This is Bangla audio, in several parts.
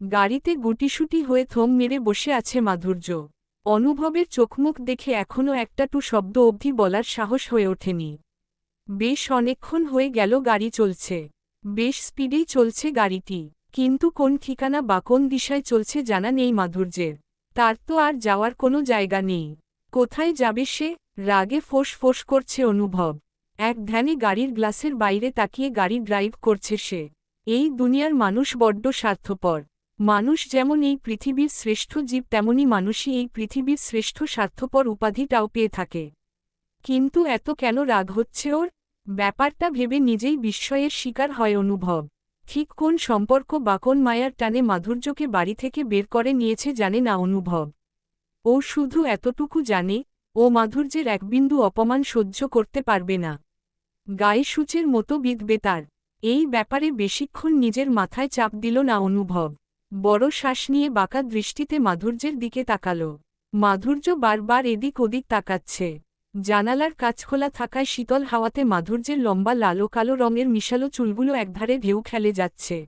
গাড়িতে গুটিসুটি হয়ে থম মেরে বসে আছে মাধুর্য। অনুভবের চোখমুখ দেখে এখনও একটা টু শব্দ অবধি বলার সাহস হয়ে ওঠেনি। বেশ অনেকক্ষণ হয়ে গেল গাড়ি চলছে। বেশ স্পিডেই চলছে গাড়িটি, কিন্তু কোন ঠিকানা বা কোন দিশায় চলছে জানা নেই মাধুর্যের। তার তো আর যাওয়ার কোনো জায়গা নেই। কোথায় যাবে সে? রাগে ফোঁস ফোঁস করছে অনুভব। এক ধ্যানে গাড়ির গ্লাসের বাইরে তাকিয়ে গাড়ি ড্রাইভ করছে সে। এই দুনিয়ার মানুষ বড্ড স্বার্থপর। মানুষ যেমন এই পৃথিবীর শ্রেষ্ঠ জীব, তেমনি মানুষই এই পৃথিবীর শ্রেষ্ঠ স্বার্থপর উপাধিটাও পেয়ে থাকে। কিন্তু এত কেন রাগ হচ্ছে ওর? ব্যাপারটা ভেবে নিজেই বিস্ময়ের শিকার হয় অনুভব। ঠিক কোন সম্পর্ক বা কোন মায়ার টানে মাধুর্যকে বাড়ি থেকে বের করে নিয়েছে জানে না অনুভব। ও শুধু এতটুকু জানে, ও মাধুর্যের এক বিন্দু অপমান সহ্য করতে পারবে না। গায়ে সূচের মতো বিধবে তার। এই ব্যাপারে বেশিক্ষণ নিজের মাথায় চাপ দিল না অনুভব। বড় শ্বাস নিয়ে বাঁকা দৃষ্টিতে মাধুর্যের দিকে তাকাল। মাধুর্য বারবার এদিক ওদিক তাকাচ্ছে। জানালার কাজ খোলা থাকায় শীতল হাওয়াতে মাধুর্যের লম্বা লালো কালো রঙের মিশালো চুলগুলো একধারে ঢেউ খেলে যাচ্ছে।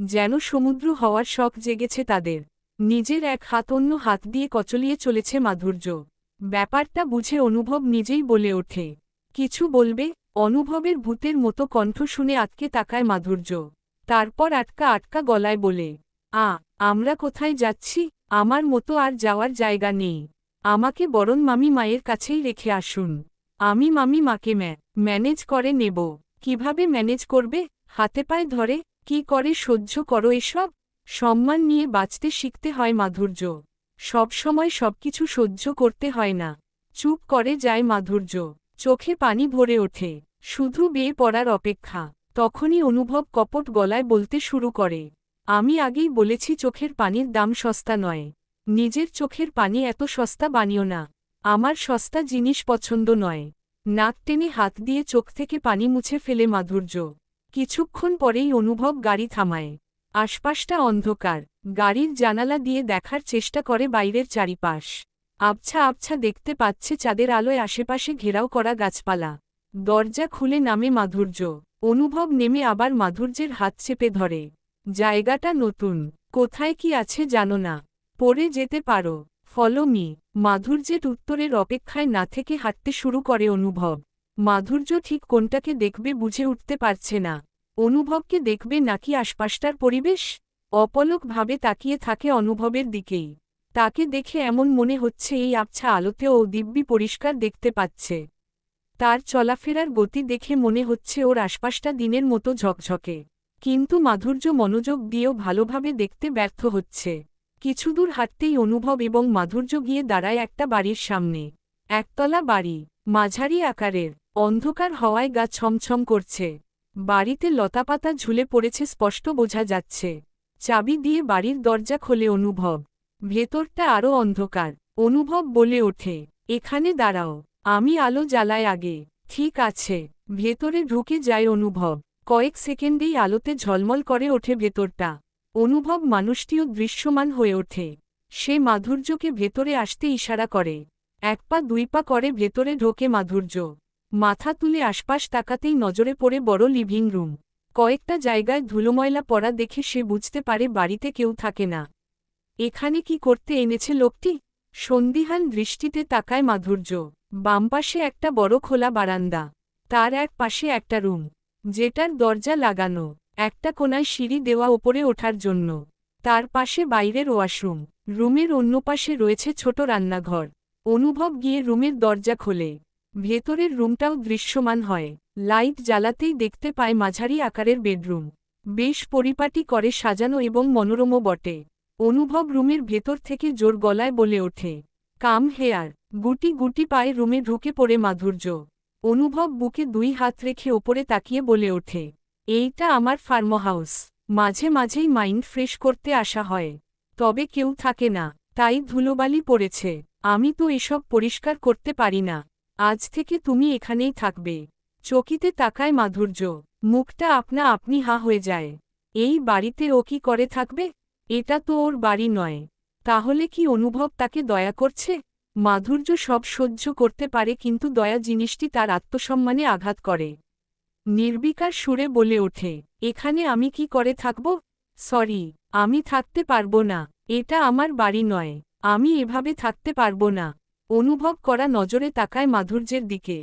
যেন সমুদ্র হওয়ার শখ জেগেছে তাদের। নিজের এক হাত অন্য হাত দিয়ে কচলিয়ে চলেছে মাধুর্য। ব্যাপারটা বুঝে অনুভব নিজেই বলে ওঠে। কিছু বলবে, অনুভবের ভূতের মতো কণ্ঠ শুনে আটকে তাকায় মাধুর্য। তারপর আটকা আটকা গলায় বলে আ, আমরা কোথায় যাচ্ছি? আমার মতো আর যাওয়ার জায়গা নেই। আমাকে বরণ মামি মায়ের কাছেই রেখে আসুন। আমি মামি মাকে ম্যা, ম্যানেজ করে নেব। কীভাবে ম্যানেজ করবে? হাতে পায়ে ধরে? কি করে সহ্য করো এসব? সম্মান নিয়ে বাঁচতে শিখতে হয় মাধুর্য। সবসময় সবকিছু সহ্য করতে হয় না। চুপ করে যায় মাধুর্য। চোখে পানি ভরে ওঠে। শুধু বেয়ে পড়ার অপেক্ষা। তখনই অনুভব কপট গলায় বলতে শুরু করে। আমি আগেই বলেছি চোখের পানির দাম সস্তা নয়। নিজের চোখের পানি এত সস্তা বানিও না। আমার সস্তা জিনিস পছন্দ নয়। নাক টেনে হাত দিয়ে চোখ থেকে পানি মুছে ফেলে মাধুর্য। কিছুক্ষণ পরেই অনুভব গাড়ি থামায়। আশপাশটা অন্ধকার। গাড়ির জানালা দিয়ে দেখার চেষ্টা করে বাইরের চারিপাশ। আবছা আবছা দেখতে পাচ্ছে চাঁদের আলোয় আশেপাশে ঘেরাও করা গাছপালা। দরজা খুলে নামে মাধুর্য। অনুভব নেমে আবার মাধুর্যের হাত চেপে ধরে। জায়গাটা নতুন। কোথায় কি আছে জানো না। পড়ে যেতে পারো। ফলমি মাধুর্যের উত্তরের অপেক্ষায় না থেকে হাঁটতে শুরু করে অনুভব। মাধুর্য ঠিক কোনটাকে দেখবে বুঝে উঠতে পারছে না। অনুভবকে দেখবে নাকি আশপাশটার পরিবেশ? অপলকভাবে তাকিয়ে থাকে অনুভবের দিকেই। তাকে দেখে এমন মনে হচ্ছে এই আবছা আলোতে ও দিব্যি পরিষ্কার দেখতে পাচ্ছে। তার চলাফেরার গতি দেখে মনে হচ্ছে ওর আশপাশটা দিনের মতো ঝকঝকে। কিন্তু মাধুর্য মনোযোগ দিয়েও ভালোভাবে দেখতে ব্যর্থ হচ্ছে। কিছুদূর হাঁটতেই অনুভব এবং মাধুর্য গিয়ে দাঁড়ায় একটা বাড়ির সামনে। একতলা বাড়ি, মাঝারি আকারের, অন্ধকার হওয়ায় গা ছমছম করছে। বাড়িতে লতাপাতা ঝুলে পড়েছে স্পষ্ট বোঝা যাচ্ছে। চাবি দিয়ে বাড়ির দরজা খোলে অনুভব। ভেতরটা আরও অন্ধকার, অনুভব বলে ওঠে। এখানে দাঁড়াও, আমি আলো জ্বালায় আগে, ঠিক আছে। ভেতরে ঢুকে যায় অনুভব। কয়েক সেকেন্ডেই আলোতে ঝলমল করে ওঠে ভেতরটা। অনুভব মানুষটিও দৃশ্যমান হয়ে ওঠে। সে মাধুর্যকে ভেতরে আসতে ইশারা করে। এক পা দুই পা করে ভেতরে ঢোকে মাধুর্য। মাথা তুলে আশপাশ তাকাতেই নজরে পড়ে বড় লিভিং রুম। কয়েকটা জায়গায় ধুলোময়লা পড়া দেখে সে বুঝতে পারে বাড়িতে কেউ থাকে না। এখানে কি করতে এনেছে লোকটি? সন্দিহান দৃষ্টিতে তাকায় মাধুর্য। বামপাশে একটা বড় খোলা বারান্দা। তার এক পাশে একটা রুম। যেটার দরজা লাগানো, একটা কোনায় সিঁড়ি দেওয়া ওপরে ওঠার জন্য। তার পাশে বাইরের ওয়াশরুম, রুমের অন্য পাশে রয়েছে ছোট রান্নাঘর। অনুভব গিয়ে রুমের দরজা খোলে। ভেতরের রুমটাও দৃশ্যমান হয়। লাইট জ্বালাতেই দেখতে পায় মাঝারি আকারের বেডরুম। বেশ পরিপাটি করে সাজানো এবং মনোরমও বটে। অনুভব রুমের ভেতর থেকে জোর গলায় বলে ওঠে, কাম হেয়ার। গুটি গুটি পায়ে রুমে ঢুকে পড়ে মাধুর্য। অনুভব বুকে দুই হাত রেখে ওপরে তাকিয়ে বলে ওঠে, এইটা আমার ফার্ম হাউস মাঝে মাঝেই মাইন্ড ফ্রেশ করতে আসা হয়। তবে কেউ থাকে না, তাই ধুলোবালি পড়েছে। আমি তো এসব পরিষ্কার করতে পারি না। আজ থেকে তুমি এখানেই থাকবে। চকিতে তাকায় মাধুর্য। মুখটা আপনা আপনি হা হয়ে যায়। এই বাড়িতে ও কি করে থাকবে? এটা তো ওর বাড়ি নয়। তাহলে কি অনুভব তাকে দয়া করছে? মাধুর্য সব সহ্য করতে পারে কিন্তু দয়া জিনিসটি তার আত্মসম্মানে আঘাত করে। নির্বিকার সুরে বলে ওঠে, এখানে আমি কি করে থাকব? সরি, আমি থাকতে পারব না, এটা আমার বাড়ি নয়, আমি এভাবে থাকতে পারব না। অনুভব করা নজরে তাকায় মাধুর্যের দিকে।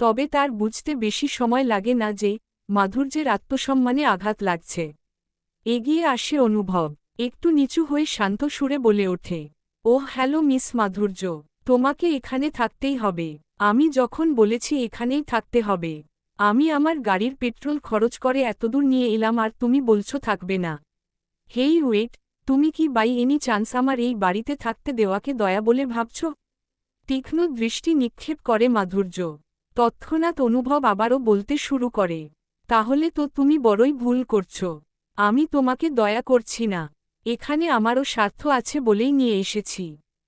তবে তার বুঝতে বেশি সময় লাগে না যে, মাধুর্যের আত্মসম্মানে আঘাত লাগছে। এগিয়ে আসে অনুভব, একটু নিচু হয়ে শান্ত সুরে বলে ওঠে ও হ্যালো মিস মাধুর্য। তোমাকে এখানে থাকতেই হবে। আমি যখন বলেছি এখানেই থাকতে হবে, আমি আমার গাড়ির পেট্রোল খরচ করে এতদূর নিয়ে এলাম আর তুমি বলছো থাকবে না। হেই ওয়েট, তুমি কি বাই এনি চান্স আমার এই বাড়িতে থাকতে দেওয়াকে দয়া বলে ভাবছ? তীক্ষ্ণ দৃষ্টি নিক্ষেপ করে মাধুর্য। তৎক্ষণাৎ অনুভব আবারও বলতে শুরু করে, তাহলে তো তুমি বড়ই ভুল করছ। আমি তোমাকে দয়া করছি না, এখানে আমারও স্বার্থ আছে বলেই নিয়ে এসেছি।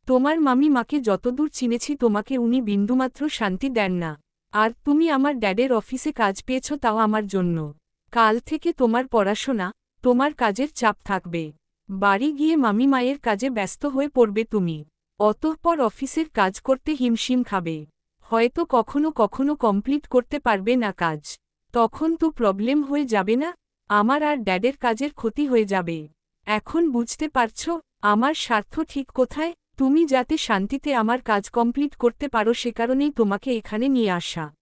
তোমার মামি মাকে যতদূর চিনেছি তোমাকে উনি বিন্দুমাত্র শান্তি দেন না। আর তুমি আমার ড্যাডের অফিসে কাজ পেয়েছ তাও আমার জন্য। কাল থেকে তোমার পড়াশোনা, তোমার কাজের চাপ থাকবে। বাড়ি গিয়ে মামি মায়ের কাজে ব্যস্ত হয়ে পড়বে তুমি। অতঃপর অফিসের কাজ করতে হিমশিম খাবে। হয়তো কখনো কখনো কমপ্লিট করতে পারবে না কাজ। তখন তো প্রবলেম হয়ে যাবে না, আমার আর ড্যাডের কাজের ক্ষতি হয়ে যাবে। এখন বুঝতে পারছ, আমার স্বার্থ ঠিক কোথায়? তুমি যাতে শান্তিতে আমার কাজ কমপ্লিট করতে পারো সে কারণেই তোমাকে এখানে নিয়ে আসা।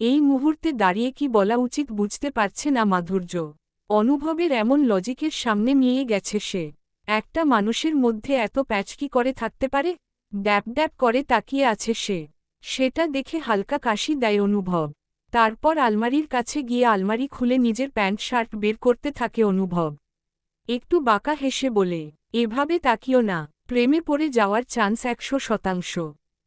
এই মুহূর্তে দাঁড়িয়ে কি বলা উচিত বুঝতে পারছে না মাধুর্য। অনুভবের এমন লজিকের সামনে নিয়ে গেছে সে। একটা মানুষের মধ্যে এত প্যাচকি করে থাকতে পারে? ড্যাপ ড্যাপ করে তাকিয়ে আছে সে। সেটা দেখে হালকা কাশি দেয় অনুভব। তারপর আলমারির কাছে গিয়ে আলমারি খুলে নিজের প্যান্ট শার্ট বের করতে থাকে অনুভব। একটু বাঁকা হেসে বলে, এভাবে তাকিও না। প্রেমে পড়ে যাওয়ার চান্স একশো শতাংশ।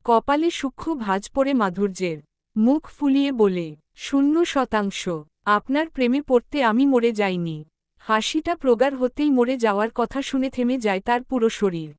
কপালে সূক্ষ্ম ভাজ পড়ে মাধুর্যের। মুখ ফুলিয়ে বলে, শূন্য শতাংশ। আপনার প্রেমে পড়তে আমি মরে যাইনি। হাসিটা প্রগার হতেই মরে যাওয়ার কথা শুনে থেমে যায় তার পুরো শরীর।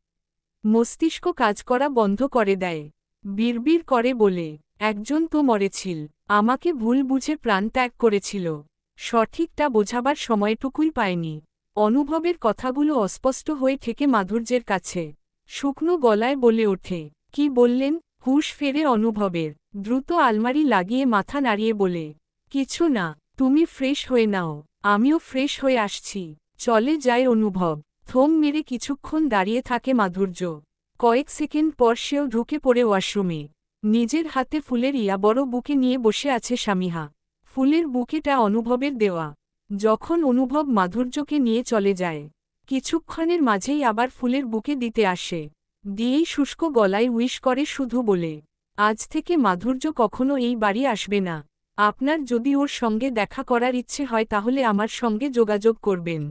মস্তিষ্ক কাজ করা বন্ধ করে দেয়। বিড়বিড় করে বলে, একজন তো মরেছিল। আমাকে ভুল বুঝে প্রাণ ত্যাগ করেছিল। সঠিকটা বোঝাবার সময়টুকুই পায়নি অনুভবের কথাগুলো অস্পষ্ট হয়ে থেকে মাধুর্যের কাছে। শুকনো গলায় বলে ওঠে, কি বললেন? হুশ ফেরে অনুভবের, দ্রুত আলমারি লাগিয়ে মাথা নাড়িয়ে বলে, কিছু না, তুমি ফ্রেশ হয়ে নাও, আমিও ফ্রেশ হয়ে আসছি, চলে যায় অনুভব। থম মেরে কিছুক্ষণ দাঁড়িয়ে থাকে মাধুর্য। কয়েক সেকেন্ড পর সেও ঢুকে পড়ে ওয়াশরুমে। নিজের হাতে ফুলের ইয়া বড় বুকে নিয়ে বসে আছে স্বামীহা ফুলের বুকেটা অনুভবের দেওয়া। যখন অনুভব মাধুর্যকে নিয়ে চলে যায়, কিছুক্ষণের মাঝেই আবার ফুলের বুকে দিতে আসে। দিয়েই শুষ্ক গলায় উইশ করে শুধু বলে, আজ থেকে মাধুর্য কখনো এই বাড়ি আসবে না। আপনার যদি ওর সঙ্গে দেখা করার ইচ্ছে হয় তাহলে আমার সঙ্গে যোগাযোগ করবেন।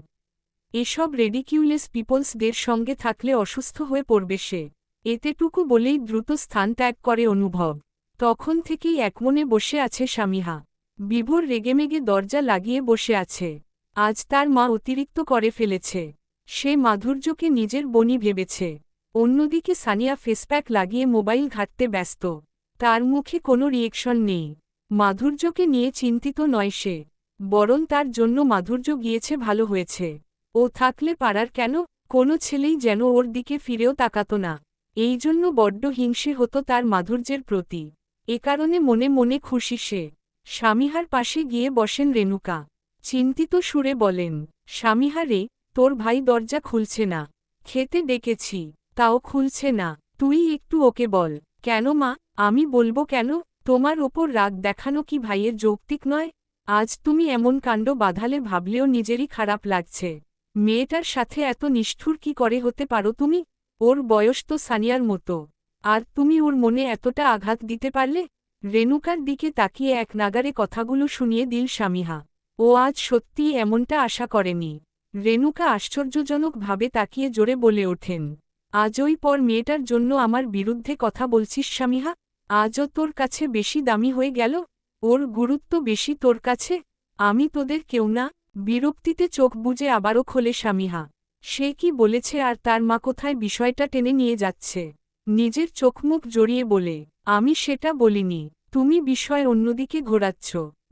এসব রেডিকিউলেস পিপলসদের সঙ্গে থাকলে অসুস্থ হয়ে পড়বে সে। এতেটুকু বলেই দ্রুত স্থান ত্যাগ করে অনুভব। তখন থেকেই একমনে বসে আছে স্বামীহা। বিভোর রেগেমেগে দরজা লাগিয়ে বসে আছে। আজ তার মা অতিরিক্ত করে ফেলেছে। সে মাধুর্যকে নিজের বনি ভেবেছে। অন্যদিকে সানিয়া ফেসপ্যাক লাগিয়ে মোবাইল ঘাটতে ব্যস্ত। তার মুখে কোনো রিয়েকশন নেই। মাধুর্যকে নিয়ে চিন্তিত নয় সে। বরং তার জন্য মাধুর্য গিয়েছে ভালো হয়েছে। ও থাকলে পারার কেন? কোনো ছেলেই যেন ওর দিকে ফিরেও তাকাত না। এই জন্য বড্ড হিংসে হতো তার মাধুর্যের প্রতি। এ কারণে মনে মনে খুশি সে। স্বামীহার পাশে গিয়ে বসেন রেণুকা। চিন্তিত সুরে বলেন স্বামীহারে তোর ভাই দরজা খুলছে না। খেতে ডেকেছি, তাও খুলছে না। তুই একটু ওকে বল, কেন মা? আমি বলব কেন? তোমার ওপর রাগ দেখানো কি ভাইয়ের যৌক্তিক নয়? আজ তুমি এমন কাণ্ড বাঁধালে ভাবলেও নিজেরই খারাপ লাগছে। মেয়েটার সাথে এত নিষ্ঠুর কি করে হতে পারো তুমি? ওর বয়স তো সানিয়ার মতো। আর তুমি ওর মনে এতটা আঘাত দিতে পারলে? রেণুকার দিকে তাকিয়ে এক নাগারে কথাগুলো শুনিয়ে দিল স্বামীহা ও আজ সত্যিই এমনটা আশা করেনি। রেণুকা আশ্চর্যজনকভাবে তাকিয়ে জোরে বলে ওঠেন আজই পর মেয়েটার জন্য আমার বিরুদ্ধে কথা বলছিস স্বামীহা আজও তোর কাছে বেশি দামি হয়ে গেল, ওর গুরুত্ব বেশি তোর কাছে, আমি তোদের কেউ না? বিরক্তিতে চোখ বুঝে আবারও খোলে স্বামীহা সে কি বলেছে আর তার মা কোথায় বিষয়টা টেনে নিয়ে যাচ্ছে? নিজের চোখমুখ জড়িয়ে বলে আমি সেটা বলিনি, তুমি বিষয় অন্যদিকে ঘোরাচ্ছ,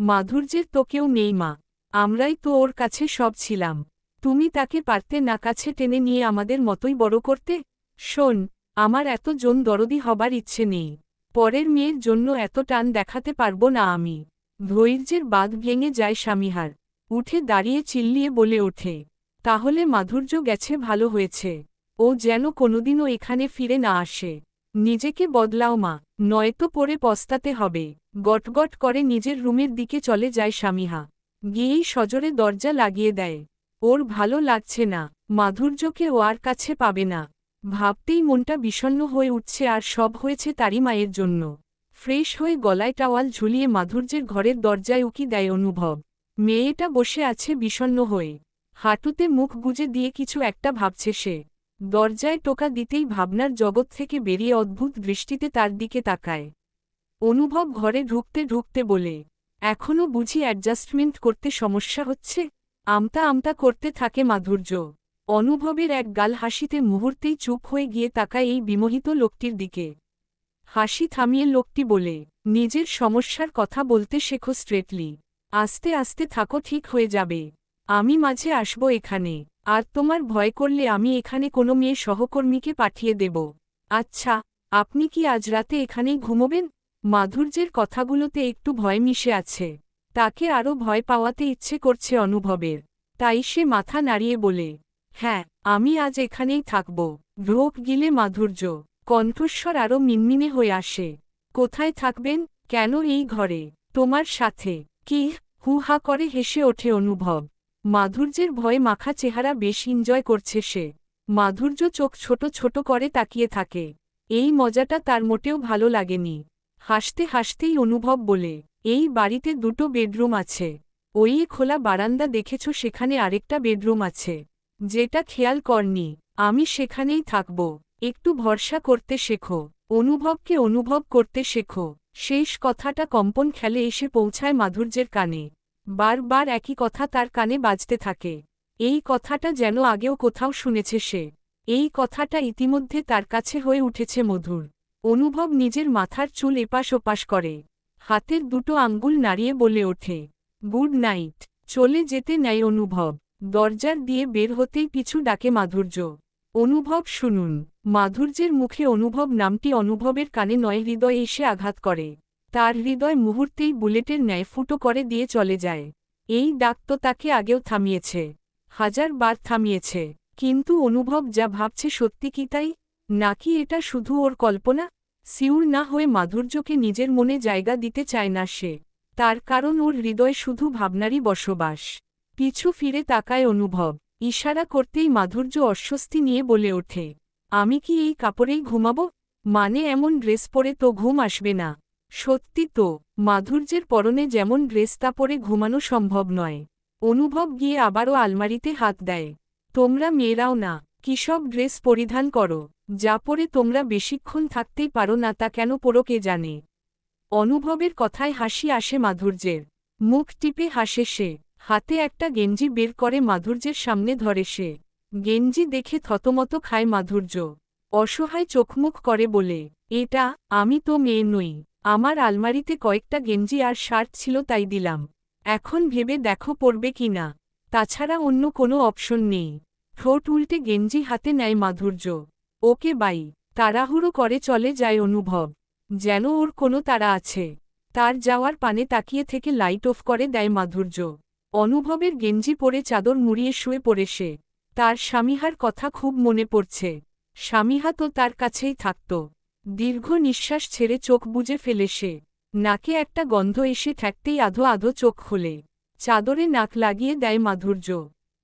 মাধুর্যের তো কেউ নেই মা, আমরাই তো ওর কাছে সব ছিলাম, তুমি তাকে পারতে না কাছে টেনে নিয়ে আমাদের মতোই বড় করতে? শোন, আমার এত জন দরদি হবার ইচ্ছে নেই, পরের মেয়ের জন্য এত টান দেখাতে পারব না আমি, ধৈর্যের বাঁধ ভেঙে যায় স্বামীহার, উঠে দাঁড়িয়ে চিল্লিয়ে বলে ওঠে, তাহলে মাধুর্য গেছে ভালো হয়েছে, ও যেন কোনোদিনও এখানে ফিরে না আসে, নিজেকে বদলাও মা। নয়তো পরে পস্তাতে হবে। গটগট করে নিজের রুমের দিকে চলে যায় স্বামীহা। গিয়েই সজরে দরজা লাগিয়ে দেয়। ওর ভালো লাগছে না। মাধুর্যকে ও আর কাছে পাবে না। ভাবতেই মনটা বিষণ্ণ হয়ে উঠছে আর সব হয়েছে তারই মায়ের জন্য। ফ্রেশ হয়ে গলায় টাওয়াল ঝুলিয়ে মাধুর্যের ঘরের দরজায় উকি দেয় অনুভব। মেয়েটা বসে আছে বিষণ্ণ হয়ে। হাঁটুতে মুখ গুজে দিয়ে কিছু একটা ভাবছে সে। দরজায় টোকা দিতেই ভাবনার জগৎ থেকে বেরিয়ে অদ্ভুত দৃষ্টিতে তার দিকে তাকায়। অনুভব ঘরে ঢুকতে ঢুকতে বলে এখনও বুঝি অ্যাডজাস্টমেন্ট করতে সমস্যা হচ্ছে? আমতা আমতা করতে থাকে মাধুর্য অনুভবের এক গাল হাসিতে মুহূর্তেই চুপ হয়ে গিয়ে তাকায় এই বিমোহিত লোকটির দিকে। হাসি থামিয়ে লোকটি বলে, নিজের সমস্যার কথা বলতে শেখো স্ট্রেটলি আস্তে আস্তে থাকো, ঠিক হয়ে যাবে। আমি মাঝে আসব এখানে, আর তোমার ভয় করলে আমি এখানে কোনো মেয়ে সহকর্মীকে পাঠিয়ে দেব। আচ্ছা আপনি কি আজ রাতে এখানেই ঘুমোবেন? মাধুর্যের কথাগুলোতে একটু ভয় মিশে আছে। তাকে আরও ভয় পাওয়াতে ইচ্ছে করছে অনুভবের। তাই সে মাথা নাড়িয়ে বলে হ্যাঁ আমি আজ এখানেই থাকব। ঢোক গিলে মাধুর্য। কণ্ঠস্বর আরও মিনমিনে হয়ে আসে। কোথায় থাকবেন? কেন এই ঘরে? তোমার সাথে। কি হু হা করে হেসে ওঠে অনুভব। মাধুর্যের ভয়ে মাখা চেহারা বেশ এনজয় করছে সে। মাধুর্য চোখ ছোট ছোট করে তাকিয়ে থাকে। এই মজাটা তার মোটেও ভালো লাগেনি। হাসতে হাসতেই অনুভব বলে, এই বাড়িতে দুটো বেডরুম আছে। ওই খোলা বারান্দা দেখেছ, সেখানে আরেকটা বেডরুম আছে। যেটা খেয়াল করনি, আমি সেখানেই থাকব। একটু ভরসা করতে শেখো। অনুভবকে অনুভব করতে শেখো। শেষ কথাটা কম্পন খেলে এসে পৌঁছায় মাধুর্যের কানে। বারবার একই কথা তার কানে বাজতে থাকে। এই কথাটা যেন আগেও কোথাও শুনেছে সে। এই কথাটা ইতিমধ্যে তার কাছে হয়ে উঠেছে মধুর। অনুভব নিজের মাথার চুল এপাশ ওপাশ করে। হাতের দুটো আঙ্গুল নাড়িয়ে বলে ওঠে, গুড নাইট। চলে যেতে নেয় অনুভব। দরজার দিয়ে বের হতেই পিছু ডাকে মাধুর্য। অনুভব শুনুন। মাধুর্যের মুখে অনুভব নামটি অনুভবের কানে নয়, হৃদয়ে এসে আঘাত করে। তার হৃদয় মুহূর্তেই বুলেটের ন্যায় ফুটো করে দিয়ে চলে যায়। এই ডাক তো তাকে আগেও থামিয়েছে, হাজার বার থামিয়েছে। কিন্তু অনুভব যা ভাবছে সত্যি কি তাই? নাকি এটা শুধু ওর কল্পনা? সিউর না হয়ে মাধুর্যকে নিজের মনে জায়গা দিতে চায় না সে। তার কারণ ওর হৃদয় শুধু ভাবনারই বসবাস। পিছু ফিরে তাকায় অনুভব, ইশারা করতেই মাধুর্য অস্বস্তি নিয়ে বলে ওঠে, আমি কি এই কাপড়েই ঘুমাব? মানে এমন ড্রেস পরে তো ঘুম আসবে না। সত্যি তো, মাধুর্যের পরনে যেমন ড্রেস তা পরে ঘুমানো সম্ভব নয়। অনুভব গিয়ে আবারও আলমারিতে হাত দেয়। তোমরা মেয়েরাও না কিসব ড্রেস পরিধান করো, যা পরে তোমরা বেশিক্ষণ থাকতেই পারো না তা কেন পরো কে জানে। অনুভবের কথায় হাসি আসে মাধুর্যের। মুখ টিপে হাসে সে, হাতে একটা গেঞ্জি বের করে মাধুর্যের সামনে ধরে সে। গেঞ্জি দেখে থতমত খায় মাধুর্য। অসহায় চোখমুখ করে বলে, এটা, আমি তো মেয়ে নই। আমার আলমারিতে কয়েকটা গেঞ্জি আর শার্ট ছিল তাই দিলাম। এখন ভেবে দেখো পড়বে কি না। তাছাড়া অন্য কোনো অপশন নেই। ঠোঁট উল্টে গেঞ্জি হাতে নেয় মাধুর্য। Okay bye. তাড়াহুড়ো করে চলে যায় অনুভব। যেন ওর কোনো তারা আছে। তার যাওয়ার পানে তাকিয়ে থেকে লাইট অফ করে দেয় মাধুর্য। অনুভবের গেঞ্জি পরে চাদর মুড়িয়ে শুয়ে পড়ে সে। তার স্বামীহার কথা খুব মনে পড়ছে। স্বামীহা তো তার কাছেই থাকত। দীর্ঘ নিঃশ্বাস ছেড়ে চোখ বুজে ফেলে সে। নাকে একটা গন্ধ এসে ঠেকতেই আধো আধো চোখ খোলে। চাদরে নাক লাগিয়ে দেয় মাধুর্য।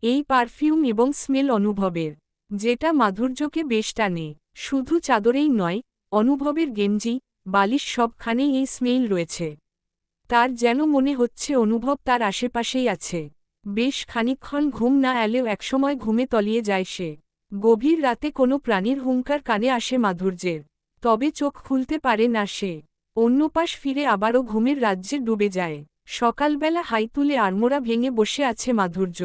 এই পারফিউম এবং স্মেল অনুভবের। যেটা মাধুর্যকে বেশ টানে। শুধু চাদরেই নয়, অনুভবের গেঞ্জি, বালিশ সবখানেই এই স্মেল রয়েছে। তার যেন মনে হচ্ছে অনুভব তার আশেপাশেই আছে। বেশ খানিকক্ষণ ঘুম না এলেও একসময় ঘুমে তলিয়ে যায় সে। গভীর রাতে কোনো প্রাণীর হুঙ্কার কানে আসে মাধুর্যের। তবে চোখ খুলতে পারে না সে। অন্য পাশ ফিরে আবারও ঘুমের রাজ্যে ডুবে যায়। সকালবেলা হাই তুলে আড়মোড়া ভেঙে বসে আছে মাধুর্য।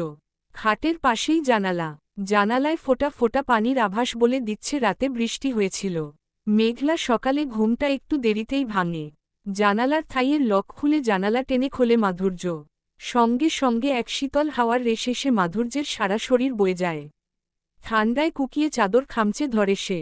খাটের পাশেই জানালা। জানালায় ফোটা ফোটা পানির আভাস বলে দিচ্ছে রাতে বৃষ্টি হয়েছিল। মেঘলা সকালে ঘুমটা একটু দেরিতেই ভাঙে। জানালার থাইয়ের লক খুলে জানালা টেনে খোলে মাধুর্য। সঙ্গে সঙ্গে এক শীতল হাওয়ার রেশে সে মাধুর্যের সারা শরীর বয়ে যায়। ঠান্ডায় কুকিয়ে চাদর খামচে ধরে সে।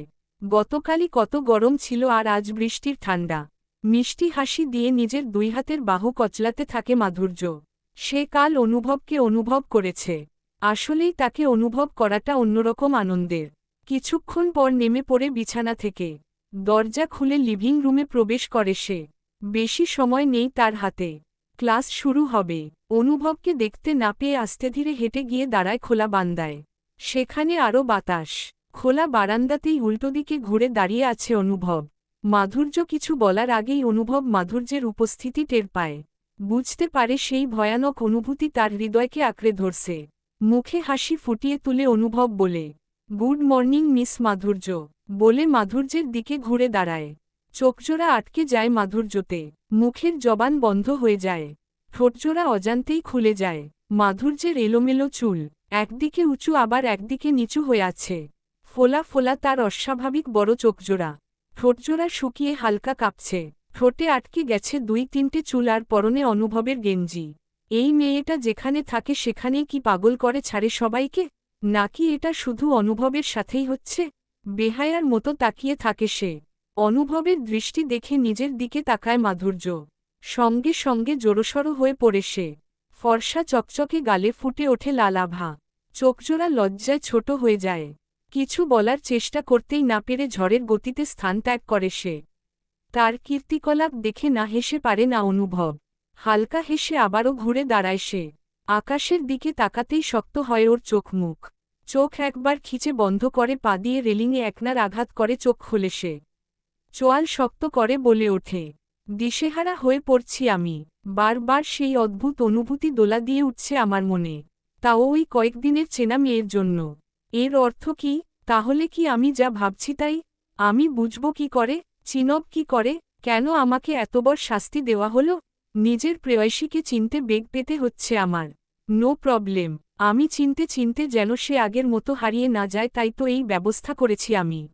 গতকালই কত গরম ছিল আর আজ বৃষ্টির ঠান্ডা। মিষ্টি হাসি দিয়ে নিজের দুই হাতের বাহু কচলাতে থাকে মাধুর্য। সে কাল অনুভবকে অনুভব করেছে। আসলেই তাকে অনুভব করাটা অন্যরকম আনন্দের। কিছুক্ষণ পর নেমে পড়ে বিছানা থেকে। দরজা খুলে লিভিং রুমে প্রবেশ করে সে। বেশি সময় নেই তার হাতে। ক্লাস শুরু হবে। অনুভবকে দেখতে না পেয়ে আস্তে ধীরে হেঁটে গিয়ে দাঁড়ায় খোলা বান্দায়। সেখানে আরও বাতাস। খোলা বারান্দাতেই উল্টো দিকে ঘুরে দাঁড়িয়ে আছে অনুভব। মাধুর্য কিছু বলার আগেই অনুভব মাধুর্যের উপস্থিতি টের পায়। বুঝতে পারে সেই ভয়ানক অনুভূতি তার হৃদয়কে আঁকড়ে ধরছে। মুখে হাসি ফুটিয়ে তুলে অনুভব বলে, গুড মর্নিং, মিস মাধুর্য। বলে মাধুর্যের দিকে ঘুরে দাঁড়ায়। চোখজোড়া আটকে যায় মাধুর্যতে। মুখের জবান বন্ধ হয়ে যায়। ঠোঁটজোড়া অজান্তেই খুলে যায়। মাধুর্যের এলোমেলো চুল, একদিকে উঁচু আবার একদিকে নিচু হয়ে আছে। ফোলা ফোলা তার অস্বাভাবিক বড় চোখজোড়া। ঠোঁটজোড়া শুকিয়ে হালকা কাঁপছে। ঠোঁটে আটকে গেছে দুই তিনটে চুল আর পরনে অনুভবের গেঞ্জি। এই মেয়েটা যেখানে থাকে সেখানেই কি পাগল করে ছাড়ে সবাইকে? নাকি এটা শুধু অনুভবের সাথেই হচ্ছে? বেহায়ার মতো তাকিয়ে থাকে সে। অনুভবের দৃষ্টি দেখে নিজের দিকে তাকায় মাধুর্য। সঙ্গে সঙ্গে জোরসড় হয়ে পড়ে সে। ফর্সা চকচকে গালে ফুটে ওঠে লালাভা চোখজোড়া লজ্জায় ছোট হয়ে যায়। কিছু বলার চেষ্টা করতেই না পেরে ঝড়ের গতিতে স্থান ত্যাগ করে সে। তার কীর্তিকলাপ দেখে না হেসে পারে না অনুভব। হালকা হেসে আবারও ঘুরে দাঁড়ায় সে। আকাশের দিকে তাকাতেই শক্ত হয় ওর চোখ মুখ। চোখ একবার খিচে বন্ধ করে পা দিয়ে রেলিংয়ে একনার আঘাত করে চোখ খুলে সে। চোয়াল শক্ত করে বলে ওঠে, দিশেহারা হয়ে পড়ছি আমি। বারবার সেই অদ্ভুত অনুভূতি দোলা দিয়ে উঠছে আমার মনে। তাও ওই কয়েকদিনের চেনা মেয়ের জন্য। এর অর্থ কি? তাহলে কি আমি যা ভাবছি তাই? আমি বুঝব কি করে, চিনব কি করে, কেন আমাকে এতবর শাস্তি দেওয়া হল? নিজের প্রেয়সীকে চিনতে বেগ পেতে হচ্ছে আমার। No problem. আমি চিনতে চিনতে যেন সে আগের মতো হারিয়ে না যায়, তাই তো এই ব্যবস্থা করেছি আমি।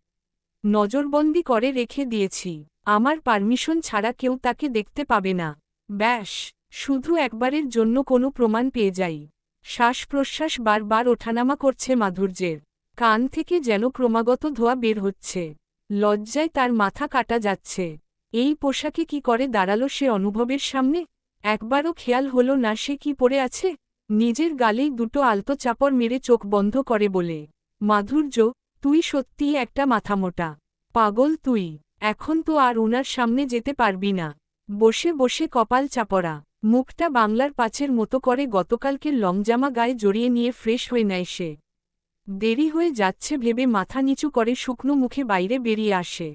নজরবন্দি করে রেখে দিয়েছি। আমার পারমিশন ছাড়া কেউ তাকে দেখতে পাবে না। ব্যাস। শুধু একবারের জন্য কোনো প্রমাণ পেয়ে যাই। শ্বাস প্রশ্বাস বারবার ওঠানামা করছে মাধুর্যের। কান থেকে যেন ক্রমাগত ধোয়া বের হচ্ছে। লজ্জায় তার মাথা কাটা যাচ্ছে। এই পোশাকে কি করে দাঁড়াল সে অনুভবের সামনে? একবারও খেয়াল হলো না সে কি পরে আছে? নিজের গালেই দুটো আলতো চাপড় মেরে চোখ বন্ধ করে বলে, মাধুর্য, তুই সত্যিই একটা মাথামোটা। পাগল তুই। এখন তো আর উনার সামনে যেতে পারবি না। বসে বসে কপাল চাপড়া। মুখটা বাংলার পাঁচের মতো করে গতকালকের লংজামা গায়ে জড়িয়ে নিয়ে ফ্রেশ হয়ে নেয় সে। দেরি হয়ে যাচ্ছে ভেবে মাথা নিচু করে শুকনো মুখে বাইরে বেরিয়ে আসে।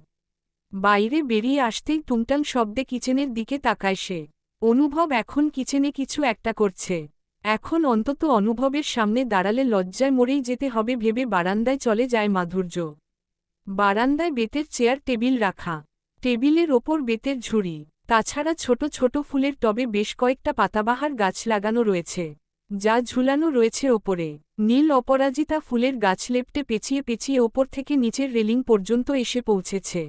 বাইরে বেরিয়ে আসতেই টুংটাং শব্দে কিচেনের দিকে তাকায় সে। অনুভব এখন কিচেনে কিছু একটা করছে। এখন অন্তত অনুভবের সামনে দাঁড়ালে লজ্জায় মরেই যেতে হবে ভেবে বারান্দায় চলে যায় মাধুর্য। বারান্দায় বেতের চেয়ার টেবিল রাখা। টেবিলের ওপর বেতের ঝুড়ি। তাছাড়া ছোট ছোট ফুলের টবে বেশ কয়েকটা পাতাবাহার গাছ লাগানো রয়েছে, যা ঝুলানো রয়েছে ওপরে। নীল অপরাজিতা ফুলের গাছ লেপটে পেঁচিয়ে পেঁচিয়ে ওপর থেকে নিচের রেলিং পর্যন্ত এসে পৌঁছেছে।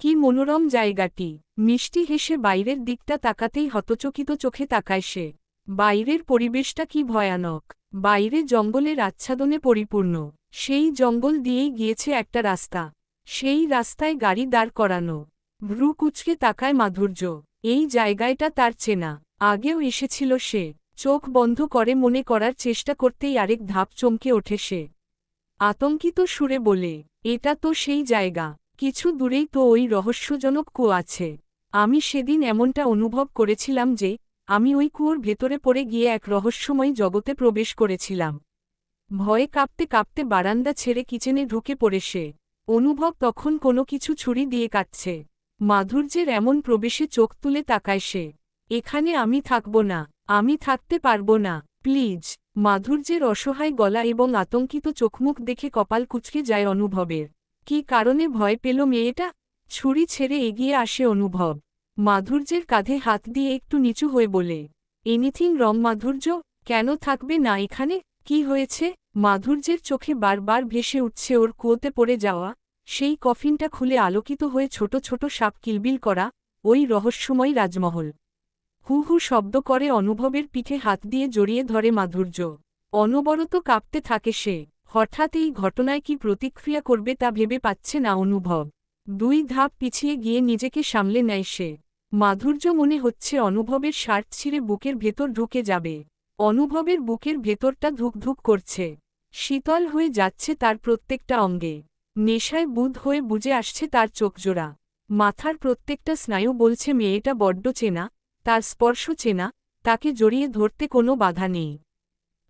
কি মনোরম জায়গাটি! মিষ্টি হেসে বাইরের দিকটা তাকাতেই হতচকিত চোখে তাকায় সে। বাইরের পরিবেশটা কি ভয়ানক! বাইরে জঙ্গলের আচ্ছাদনে পরিপূর্ণ। সেই জঙ্গল দিয়েই গিয়েছে একটা রাস্তা। সেই রাস্তায় গাড়ি দাঁড় করানো। ভ্রু কুচকে তাকায় মাধুর্য। এই জায়গাটা তার চেনা। আগেও এসেছিল সে। চোখ বন্ধ করে মনে করার চেষ্টা করতেই আরেক ধাপ চমকে ওঠে সে। আতঙ্কিত সুরে বলে, এটা তো সেই জায়গা। কিছু দূরেই তো ওই রহস্যজনক কুয়ো আছে। আমি সেদিন এমনটা অনুভব করেছিলাম যে, আমি ওই কুয়োর ভেতরে পড়ে গিয়ে এক রহস্যময় জগতে প্রবেশ করেছিলাম। ভয়ে কাঁপতে কাঁপতে বারান্দা ছেড়ে কিচেনে ঢুকে পড়ে সে। অনুভব তখন কোনো কিছু ছুরি দিয়ে কাটছে। মাধুর্যের এমন প্রবেশে চোখ তুলে তাকায় সে। এখানে আমি থাকব না, আমি থাকতে পারব না, প্লিজ। মাধুর্যের অসহায় গলা এবং আতঙ্কিত চোখমুখ দেখে কপাল কুচকে যায় অনুভবের। কি কারণে ভয় পেল মেয়েটা? ছুরি ছেড়ে এগিয়ে আসে অনুভব। মাধুর্যের কাঁধে হাত দিয়ে একটু নিচু হয়ে বলে, এনিথিং রং মাধুর্য? কেন থাকবে না এখানে? কি হয়েছে? মাধুর্যের চোখে বারবার ভেসে উঠছে ওর কুয়োতে পড়ে যাওয়া সেই কফিনটা খুলে আলোকিত হয়ে ছোট ছোট সাপ কিলবিল করা ওই রহস্যময় রাজমহল। হু হু শব্দ করে অনুভবের পিঠে হাত দিয়ে জড়িয়ে ধরে মাধুর্য। অনবরত কাঁপতে থাকে সে। হঠাৎ এই ঘটনায় কি প্রতিক্রিয়া করবে তা ভেবে পাচ্ছে না অনুভব। দুই ধাপ পিছিয়ে গিয়ে নিজেকে সামলে নেয় সে। মাধুর্য মনে হচ্ছে অনুভবের শার্ট ছিঁড়ে বুকের ভেতর ঢুকে যাবে। অনুভবের বুকের ভেতরটা ধুকধুক করছে। শীতল হয়ে যাচ্ছে তার প্রত্যেকটা অঙ্গে। নেশায় বুধ হয়ে বুঝে আসছে তার চোখজোড়া। মাথার প্রত্যেকটা স্নায়ু বলছে, মেয়েটা বড্ড চেনা, তার স্পর্শ চেনা, তাকে জড়িয়ে ধরতে কোনো বাধা নেই।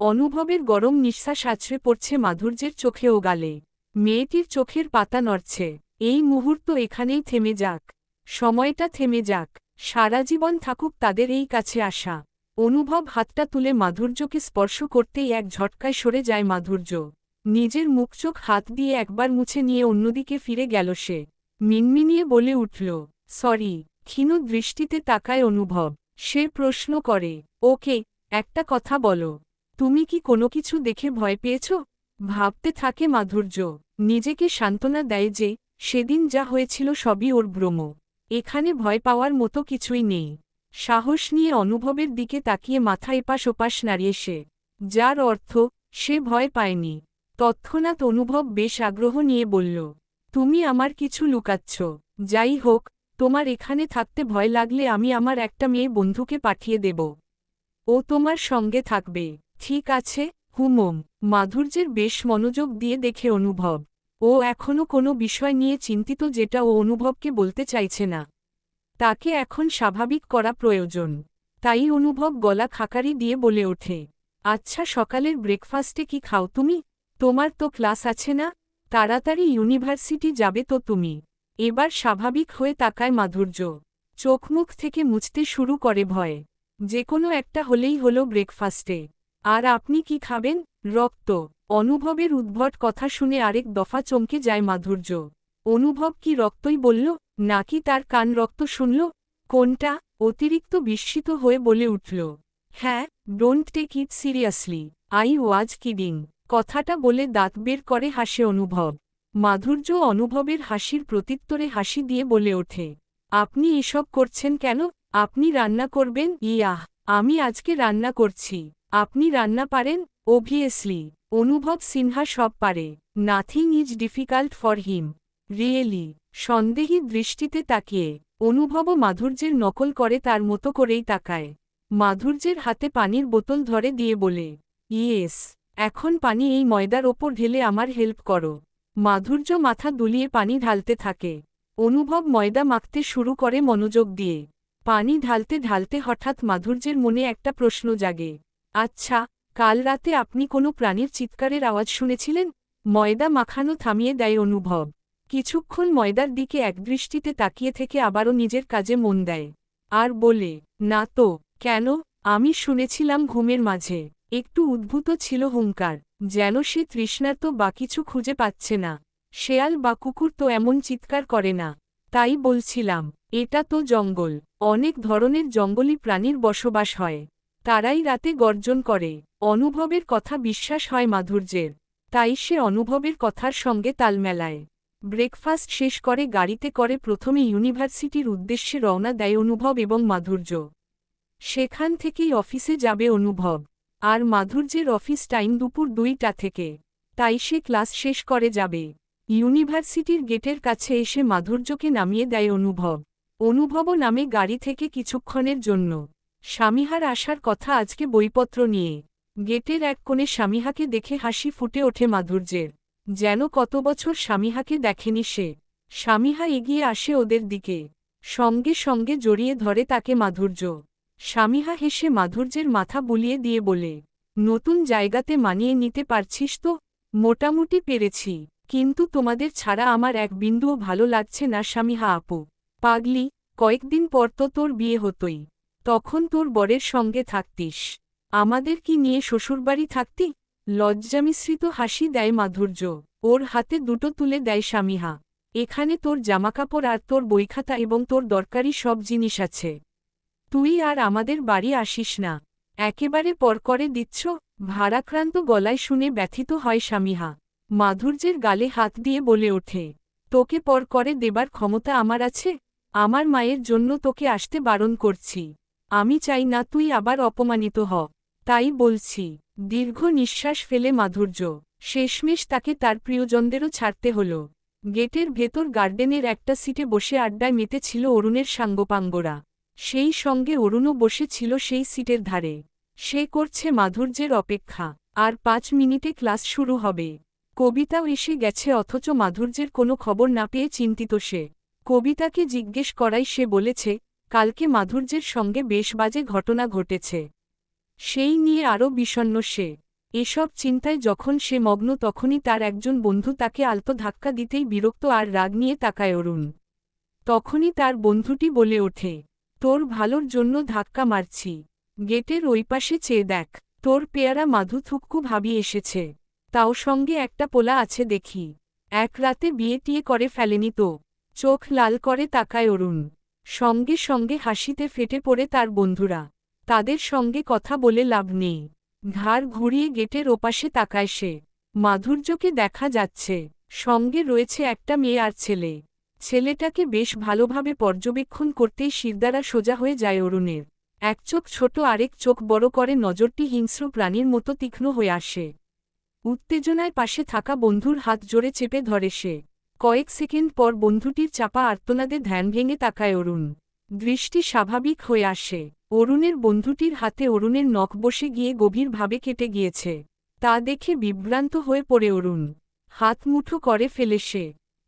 অনুভবের গরম নিঃশ্বাস আছড়ে পড়ছে মাধুর্যের চোখে ও গালে। মেয়েটির চোখের পাতা নড়ছে। এই মুহূর্ত এখানেই থেমে যাক। সময়টা থেমে যাক। সারা জীবন থাকুক তাদের এই কাছে আসা। অনুভব হাতটা তুলে মাধুর্যকে স্পর্শ করতেই এক ঝটকায় সরে যায় মাধুর্য। নিজের মুখচোখ হাত দিয়ে একবার মুছে নিয়ে অন্যদিকে ফিরে গেল সে। মিনমিনিয়ে বলে উঠল, সরি, ক্ষীণ দৃষ্টিতে তাকায় অনুভব। সে প্রশ্ন করে, ওকে, একটা কথা বলো। তুমি কি কোনো কিছু দেখে ভয় পেয়েছ? ভাবতে থাকে মাধুর্য। নিজেকে সান্ত্বনা দেয় যে, সেদিন যা হয়েছিল সবই ওর ভ্রম। এখানে ভয় পাওয়ার মতো কিছুই নেই। সাহস নিয়ে অনুভবের দিকে তাকিয়ে মাথা এপাশ ওপাশ নাড়িয়ে সে। যার অর্থ, সে ভয় পায়নি। তৎক্ষণাৎ অনুভব বেশ আগ্রহ নিয়ে বলল, তুমি আমার কিছু লুকাচ্ছ। যাই হোক, তোমার এখানে থাকতে ভয় লাগলে আমি আমার একটা মেয়ে বন্ধুকে পাঠিয়ে দেব। ও তোমার সঙ্গে থাকবে। ঠিক আছে, হুমম। মাধুর্যের বেশ মনোযোগ দিয়ে দেখে অনুভব, ও এখনও কোনো বিষয় নিয়ে চিন্তিত যেটা ও অনুভবকে বলতে চাইছে না। তাকে এখন স্বাভাবিক করা প্রয়োজন। তাই অনুভব গলা খাকারি দিয়ে বলে ওঠে আচ্ছা সকালের ব্রেকফাস্টে কি খাও তুমি? তোমার তো ক্লাস আছে না? তাড়াতাড়ি ইউনিভার্সিটি যাবে তো তুমি। এবার স্বাভাবিক হয়ে তাকায় মাধুর্য। চোখমুখ থেকে মুছতে শুরু করে ভয়। যে কোনো একটা হলেই হলো ব্রেকফাস্টে। আর আপনি কি খাবেন? রক্ত। অনুভবের উদ্ভট কথা শুনে আরেক দফা চমকে যায় মাধুর্য। অনুভব কি রক্তই বলল? নাকি তার কান রক্ত শুনল? কোনটা? অতিরিক্ত বিস্মিত হয়ে বলে উঠল। হ্যাঁ don't take it seriously. I was kidding. কথাটা বলে দাঁত বের করে হাসে অনুভব। মাধুর্য অনুভবের হাসির প্রত্যুত্তরে হাসি দিয়ে বলে ওঠে, আপনি এসব করছেন কেন? আপনি রান্না করবেন? ইয়াহ, আমি আজকে রান্না করছি। আপনি রান্না পারেন? অবভিয়াসলি অনুভব সিনহা সব পারে। Nothing is difficult for him really সন্দেহী দৃষ্টিতে তাকিয়ে, অনুভবও মাধুর্যের নকল করে তার মতো করেই তাকায়। মাধুর্যের হাতে পানির বোতল ধরে দিয়ে বলে ইয়েস এখন পানি এই ময়দার ওপর ঢেলে আমার হেল্প করো। মাধুর্য মাথা দুলিয়ে পানি ঢালতে থাকে। অনুভব ময়দা মাখতে শুরু করে মনোযোগ দিয়ে। পানি ঢালতে ঢালতে হঠাৎ মাধুর্যের মনে একটা প্রশ্ন জাগে। আচ্ছা কাল রাতে আপনি কোনো প্রাণীর চিৎকারের আওয়াজ শুনেছিলেন? ময়দা মাখানো থামিয়ে দেয় অনুভব। কিছুক্ষণ ময়দার দিকে একদৃষ্টিতে তাকিয়ে থেকে আবারও নিজের কাজে মন দেয়। আর বলে, না তো, কেন? আমি শুনেছিলাম ঘুমের মাঝে। একটু উদ্ভূত ছিল হুঙ্কার, যেন সে তৃষ্ণার্ত বা কিছু খুঁজে পাচ্ছে না। শেয়াল বা কুকুর তো এমন চিৎকার করে না। তাই বলছিলাম, এটা তো জঙ্গল, অনেক ধরনের জঙ্গলি প্রাণীর বসবাস হয়। তারাই রাতে গর্জন করে। অনুভবের কথা বিশ্বাস হয় মাধুর্যের। তাই সে অনুভবের কথার সঙ্গে তাল মেলায়। ব্রেকফাস্ট শেষ করে গাড়িতে করে প্রথমে ইউনিভার্সিটির উদ্দেশ্যে রওনা দেয় অনুভব এবং মাধুর্য। সেখান থেকেই অফিসে যাবে অনুভব। আর মাধুর্যের অফিস টাইম দুপুর দুইটা থেকে। তাই সে ক্লাস শেষ করে যাবে। ইউনিভার্সিটির গেটের কাছে এসে মাধুর্যকে নামিয়ে দেয় অনুভব। অনুভবও নামে গাড়ি থেকে কিছুক্ষণের জন্য। স্বামীহার আসার কথা আজকে বইপত্র নিয়ে। গেটের এক কোণে স্বামীহাকে দেখে হাসি ফুটে ওঠে মাধুর্যের। যেন কত বছর স্বামীহাকে দেখেনি সে। স্বামীহা এগিয়ে আসে ওদের দিকে। সঙ্গে সঙ্গে জড়িয়ে ধরে তাকে মাধুর্য। স্বামীহা হেসে মাধুর্যের মাথা বুলিয়ে দিয়ে বলে, নতুন জায়গাতে মানিয়ে নিতে পারছিস তো? মোটামুটি পেরেছি, কিন্তু তোমাদের ছাড়া আমার এক বিন্দুও ভালো লাগছে না স্বামীহা আপু। পাগলি, কয়েকদিন পর তো তোর বিয়ে হতোই। তখন তোর বরের সঙ্গে থাকতিস। আমাদের কি নিয়ে শ্বশুরবাড়ি থাকতি? লজ্জামিশ্রিত হাসি দেয় মাধুর্য। ওর হাতে দুটো তুলে দেয় স্বামীহা। এখানে তোর জামাকাপড় আর তোর বইখাতা এবং তোর দরকারি সব জিনিস আছে। তুই আর আমাদের বাড়ি আসিস না। একেবারে পর করে দিচ্ছ। ভারাক্রান্ত গলায় শুনে ব্যথিত হয় স্বামীহা। মাধুর্যের গালে হাত দিয়ে বলে ওঠে, তোকে পর করে দেবার ক্ষমতা আমার আছে। আমার মায়ের জন্য তোকে আসতে বারণ করছি। আমি চাই না তুই আবার অপমানিত হ। তাই বলছি। দীর্ঘ নিঃশ্বাস ফেলে মাধুর্য। শেষমেশ তাকে তার প্রিয়জনদেরও ছাড়তে হল। গেটের ভেতর গার্ডেনের একটা সিটে বসে আড্ডায় মেতেছিল অরুণের সাঙ্গপাঙ্গরা। সেই সঙ্গে অরুণও বসে ছিল সেই সিটের ধারে। সে করছে মাধুর্যের অপেক্ষা। আর পাঁচ মিনিটে ক্লাস শুরু হবে। কবিতাও এসে গেছে অথচ মাধুর্যের কোনো খবর না পেয়ে চিন্তিত সে। কবিতাকে জিজ্ঞেস করাই সে বলেছে, কালকে মাধুর্যের সঙ্গে বেশ বাজে ঘটনা ঘটেছে। সেই নিয়ে আরও বিষণ্ণ সে। এসব চিন্তায় যখন সে মগ্ন তখনই তার একজন বন্ধু তাকে আলতো ধাক্কা দিতেই বিরক্ত আর রাগ নিয়ে তাকায় অরুণ। তখনই তার বন্ধুটি বলে ওঠে তোর ভালোর জন্য ধাক্কা মারছি। গেটের ওই পাশে চেয়ে দেখ, তোর পেয়ারা মাধু থুক্কু ভাবি এসেছে। তাও সঙ্গে একটা পোলা আছে দেখি। এক রাতে বিয়ে টিয়ে করে ফেলেনি তো। চোখ লাল করে তাকায় অরুণ। সঙ্গে সঙ্গে হাসিতে ফেটে পড়ে তার বন্ধুরা। তাদের সঙ্গে কথা বলে লাভ নেই। ঘাড় ঘুরিয়ে গেটের ওপাশে তাকায় সে। মাধুর্যকে দেখা যাচ্ছে। সঙ্গে রয়েছে একটা মেয়ে আর ছেলে। ছেলেটাকে বেশ ভালোভাবে পর্যবেক্ষণ করতেই শিরদারা সোজা হয়ে যায় অরুণের। এক চোখ ছোট, আরেক চোখ বড় করে নজরটি হিংস্র প্রাণীর মতো তীক্ষ্ণ হয়ে আসে। উত্তেজনায় পাশে থাকা বন্ধুর হাত জোরে চেপে ধরে সে। কয়েক সেকেন্ড পর বন্ধুটির চাপা আর্তনাদে ধ্যান ভেঙে তাকায় অরুণ। দৃষ্টি স্বাভাবিক হয়ে আসে। অরুণের বন্ধুটির হাতে অরুণের নখ বসে গিয়ে গভীরভাবে কেটে গিয়েছে। তা দেখে বিভ্রান্ত হয়ে পড়ে অরুণ। হাত মুঠো করে ফেলে সে।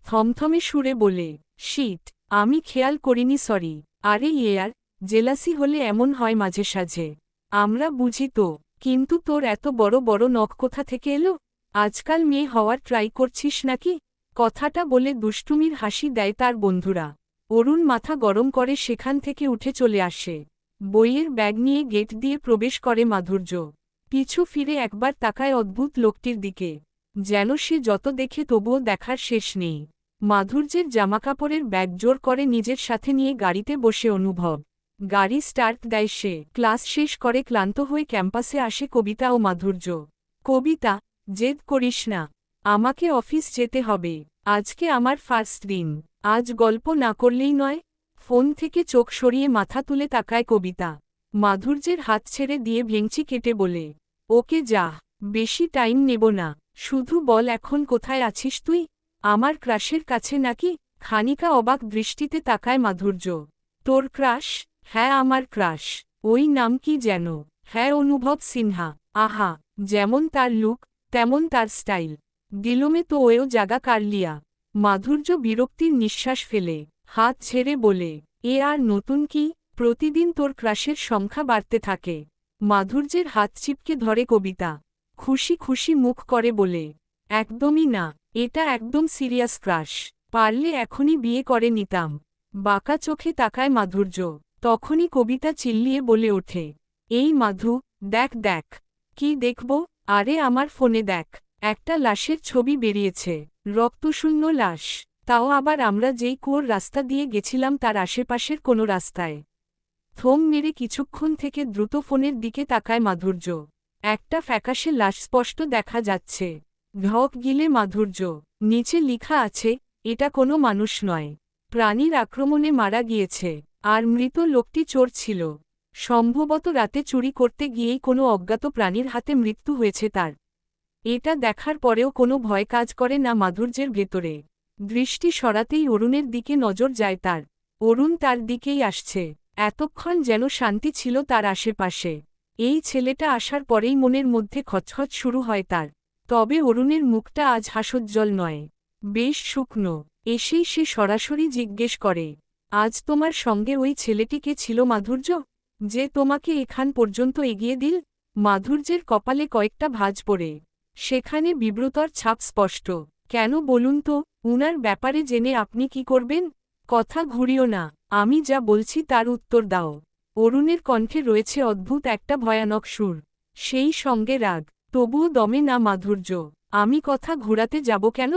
থমথমে সুরে বলে, শীত, আমি খেয়াল করিনি, সরি। আরে ইয়েয়ার জেলাসি হলে এমন হয় মাঝে সাঝে। আমরা বুঝি তো, কিন্তু তোর এত বড় বড় নখ কোথা থেকে এলো? আজকাল মেয়ে হওয়ার ট্রাই করছিস নাকি? কথাটা বলে দুষ্টুমির হাসি দেয় তার বন্ধুরা। অরুণ মাথা গরম করে সেখান থেকে উঠে চলে আসে। বইয়ের ব্যাগ নিয়ে গেট দিয়ে প্রবেশ করে মাধুর্য। পিছু ফিরে একবার তাকায় অদ্ভুত লোকটির দিকে। যেন সে যত দেখে তবুও দেখার শেষ নেই। মাধুর্যের জামাকাপড়ের ব্যাগ জোর করে নিজের সাথে নিয়ে গাড়িতে বসে অনুভব। গাড়ি স্টার্ট দেয় সে, ক্লাস শেষ করে ক্লান্ত হয়ে ক্যাম্পাসে আসে কবিতা ও মাধুর্য। কবিতা, জেদ করিস না, আমাকে অফিস যেতে হবে, আজকে আমার ফার্স্ট দিন, আজ গল্প না করলেই নয়। ফোন থেকে চোখ সরিয়ে মাথা তুলে তাকায় কবিতা। মাধুর্যের হাত ছেড়ে দিয়ে ভেংচি কেটে বলে, ওকে যা, বেশি টাইম নেব না, শুধু বল এখন কোথায় আছিস তুই? আমার ক্রাশের কাছে নাকি খানিকা অবাক দৃষ্টিতে তাকায় মাধুর্য। তোর ক্রাশ? হ্যাঁ আমার ক্রাশ। ওই নাম কি যেন? হ্যাঁ অনুভব সিনহা। আহা, যেমন তার লুক, তেমন তার স্টাইল। দিলমে তো ওয়েও জাগা কারলিয়া মাধুর্য বিরক্তির নিঃশ্বাস ফেলে। হাত ছেড়ে বলে, এ আর নতুন কি? প্রতিদিন তোর ক্রাশের সংখ্যা বাড়তে থাকে মাধুর্যের হাত চিপকে ধরে কবিতা। খুশি খুশি মুখ করে বলে, একদমই না। এটা একদম সিরিয়াস ক্রাশ। পারলে এখনই বিয়ে করে নিতাম। বাঁকা চোখে তাকায় মাধুর্য। তখনই কবিতা চিল্লিয়ে বলে ওঠে, এই মাধু, দেখ দেখ। কি দেখব? আরে আমার ফোনে দেখ। একটা লাশের ছবি বেরিয়েছে। রক্তশূন্য লাশ। তাও আবার আমরা যেই কুয়োর রাস্তা দিয়ে গেছিলাম তার আশেপাশের কোনো রাস্তায়। থম মেরে কিছুক্ষণ থেকে দ্রুত ফোনের দিকে তাকায় মাধুর্য। একটা ফ্যাকাশে লাশ স্পষ্ট দেখা যাচ্ছে। ঢক গিলে মাধুর্য। নিচে লিখা আছে, এটা কোনো মানুষ নয়। প্রাণীর আক্রমণে মারা গিয়েছে, আর মৃত লোকটি চোর ছিল। সম্ভবত রাতে চুরি করতে গিয়েই কোনো অজ্ঞাত প্রাণীর হাতে মৃত্যু হয়েছে তার। এটা দেখার পরেও কোনো ভয় কাজ করে না মাধুর্যের ভেতরে। দৃষ্টি সরাতেই অরুণের দিকে নজর যায় তার। অরুণ তার দিকেই আসছে। এতক্ষণ যেন শান্তি ছিল তার আশেপাশে। এই ছেলেটা আসার পরেই মনের মধ্যে খচখচ শুরু হয় তার। তবে অরুণের মুখটা আজ হাসজ্জ্বল নয়। বেশ শুকনো। এসেই সে সরাসরি জিজ্ঞেস করে, আজ তোমার সঙ্গে ওই ছেলেটিকে ছিল, মাধুর্য? যে তোমাকে এখান পর্যন্ত এগিয়ে দিল? মাধুর্যের কপালে কয়েকটা ভাজ পড়ে। সেখানে বিব্রতর ছাপ স্পষ্ট। কেন বলুন তো, উনার ব্যাপারে জেনে আপনি কি করবেন? কথা ঘুরিও না। আমি যা বলছি তার উত্তর দাও। অরুণের কণ্ঠে রয়েছে অদ্ভুত একটা ভয়ানক সুর। সেই সঙ্গে রাগ। তবুও দমে না, মাধুর্য। আমি কথা ঘোরাতে যাব কেন?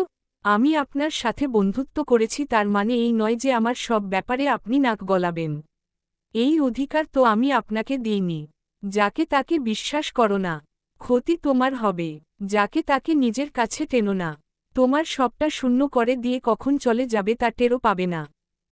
আমি আপনার সাথে বন্ধুত্ব করেছি, তার মানে এই নয় যে আমার সব ব্যাপারে আপনি নাক গলাবেন। এই অধিকার তো আমি আপনাকে দিইনি। যাকে তাকে বিশ্বাস করো না, ক্ষতি তোমার হবে। যাকে তাকে নিজের কাছে টেনো না, তোমার সবটা শূন্য করে দিয়ে কখন চলে যাবে তা টেরও পাবে না।